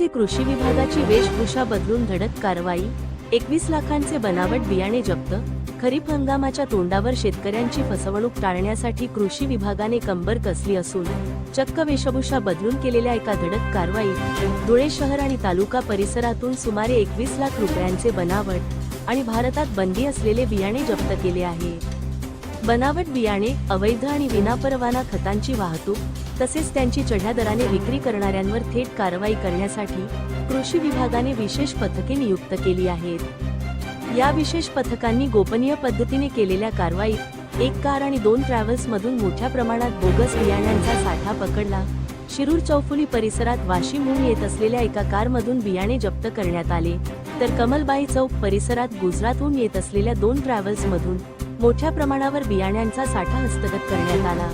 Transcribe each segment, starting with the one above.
येथे कृषी विभागाची वेशभूषा बदलून धडक कारवाई एकवीस लाखांचे बनावट बियाणे जप्त खरीप हंगामाच्या तोंडावर शेतकऱ्यांची फसवणूक टाळण्यासाठी कृषी विभागाने कंबर कसली असून चक्क वेशभूषा बदलून केलेल्या एका धडक कारवाईत धुळे शहर आणि तालुका परिसरातून सुमारे एकवीस लाख रुपयांचे बनावट आणि भारतात बंदी असलेले बियाणे जप्त केले आहे. बनावट बियाणे अवैध आणि विनापरवाना खतांची वाहतूक तसेच त्यांची चढ्या दराने विक्री करणाऱ्यांवर थेट कारवाई करण्यासाठी कृषी विभागाने विशेष पथके नियुक्त केली आहेत. या विशेष पथकांनी गोपनीय पद्धतीने केलेल्या कारवाईत एक कार आणि दोन ट्रॅव्हल्स मधून मोठ्या प्रमाणात बोगस बियाण्यांचा साठा पकडला. शिरूर चौफुली परिसरात वाशिमहून येत असलेल्या एका कारमधून बियाणे जप्त करण्यात आले. तर कमलबाई चौक परिसरात गुजरातहून येत असलेल्या दोन ट्रॅव्हल्स मधून मोठ्या प्रमाणावर बियाण्यांचा साठा हस्तगत करण्यात आला.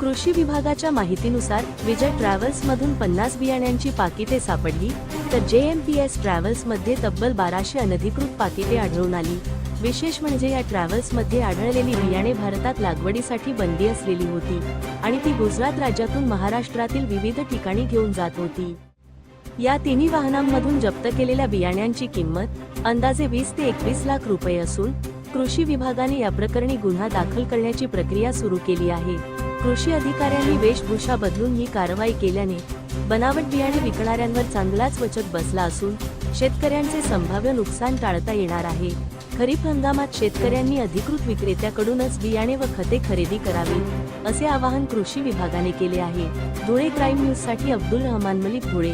कृषी विभागाच्या माहितीनुसार विजय ट्रॅव्हल्स मधून पन्नास बियाण्यांची पाकिटे सापडली तर जे एम पी एस ट्रॅव्हल्समध्ये तब्बल बाराशे अनधिकृत पाकिटे आढळून आली. विशेष म्हणजे या ट्रॅव्हल्समध्ये आढळलेली बियाणे भारतात लागवडीसाठी बंदी असलेली होती आणि ती गुजरात राज्यातून महाराष्ट्रातील विविध ठिकाणी घेऊन जात होती. या तिन्ही वाहनांमधून जप्त केलेल्या बियाण्यांची किंमत अंदाजे वीस ते एकवीस लाख रुपये असून कृषी विभागाने या प्रकरणी गुन्हा दाखल करण्याची प्रक्रिया सुरू केली आहे. कृषी अधिकाऱ्यांनी वेशभूषा बदलून ही कारवाई केल्याने बनावट बियाणे विकणाऱ्यांवर चांगलाच वचक बसला असून शेतकऱ्यांचे संभाव्य नुकसान टाळता येणार आहे. खरीप हंगामात शेतकऱ्यांनी अधिकृत विक्रेत्याकडूनच बियाणे व खते खरेदी करावी असे आवाहन कृषी विभागाने केले आहे. धुळे क्राईम न्यूजसाठी अब्दुल रहमान मलिक धुळे.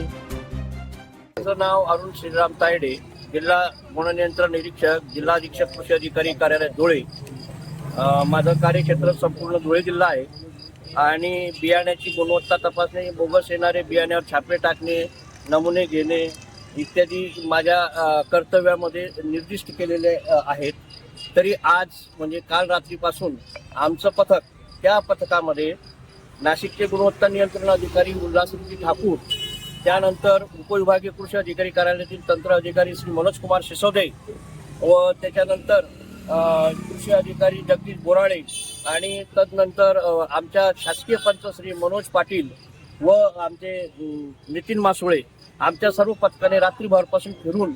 माझं नाव अरुण श्रीराम तायडे. जिल्हा गुणनियंत्रण निरीक्षक जिल्हा अधीक्षक कृषी अधिकारी कार्यालय धुळे. माझं कार्यक्षेत्र संपूर्ण धुळे जिल्हा आहे. आणि बियाण्याची गुणवत्ता तपासणे बोगस येणारे बियाण्यावर छापे टाकणे नमुने घेणे इत्यादी माझ्या कर्तव्यामध्ये निर्दिष्ट केलेले आहेत. तरी आज म्हणजे काल रात्रीपासून आमचं पथक त्या पथकामध्ये नाशिकचे गुणवत्ता नियंत्रण अधिकारी उल्हासजी ठाकूर त्यानंतर उपविभागीय कृषी अधिकारी कार्यालयातील तंत्र अधिकारी श्री मनोज कुमार सिसोदे व त्याच्यानंतर कृषी अधिकारी जगदीश बोराळे आणि तदनंतर आमच्या शासकीय पंच श्री मनोज पाटील व आमचे नितीन मासुळे आमच्या सर्व पथकाने रात्रीभरपासून फिरून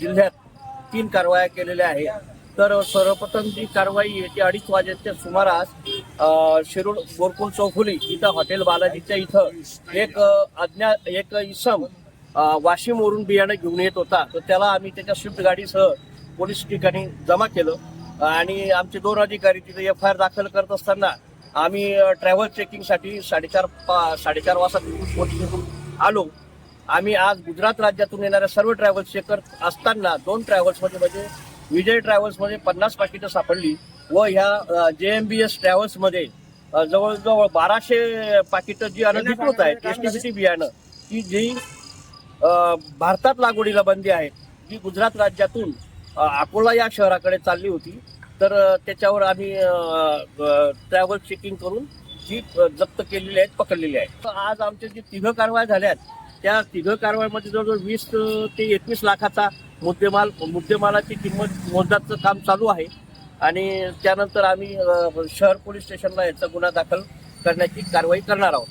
जिल्ह्यात तीन कारवाया केलेल्या आहेत. तर सर्वप्रथम जी कारवाई येते अडीच वाजेच्या सुमारास शिरूर गोरकुल चौफुली इथं हॉटेल बालाजीच्या इथं एक अज्ञा अज्ञात एक इसम वाशिमवरून बियाणं घेऊन येत होता. तर त्याला आम्ही त्याच्या स्विफ्ट गाडीसह पोलीस ठिकाणी जमा केलं. आणि आमचे दोन अधिकारी तिथे एफ आय आर दाखल करत असताना आम्ही ट्रॅव्हल चेकिंगसाठी साडेचार पा साडेचार वाजता पोलीस आलो. आम्ही आज गुजरात राज्यातून येणाऱ्या सर्व ट्रॅव्हल्स चेक करत असताना दोन ट्रॅव्हल्समध्ये म्हणजे विजय ट्रॅव्हल्समध्ये पन्नास पाकिटं सापडली. व ह्या जे एम बी एस ट्रॅव्हल्समध्ये जवळजवळ बाराशे पाकिटं जी अनधिकृत आहेत एस टी बी टी बियाणं की जी भारतात लागवडीला बंदी आहे जी गुजरात राज्यातून अकोला या शहराकडे चालली होती तर त्याच्यावर आम्ही ट्रॅव्हल चेकिंग करून जी जप्त केलेली आहेत पकडलेली आहेत. तर आज आमच्या जी तिघं कारवाया झाल्यात त्या तिघं कारवाईमध्ये जवळजवळ वीस ते एकवीस लाखाचा मुद्देमाल मुद्देमालाची किंमत मोजदाचं काम चालू आहे. आणि त्यानंतर आम्ही शहर पोलीस स्टेशनला याचा गुन्हा दाखल करण्याची कारवाई करणार आहोत.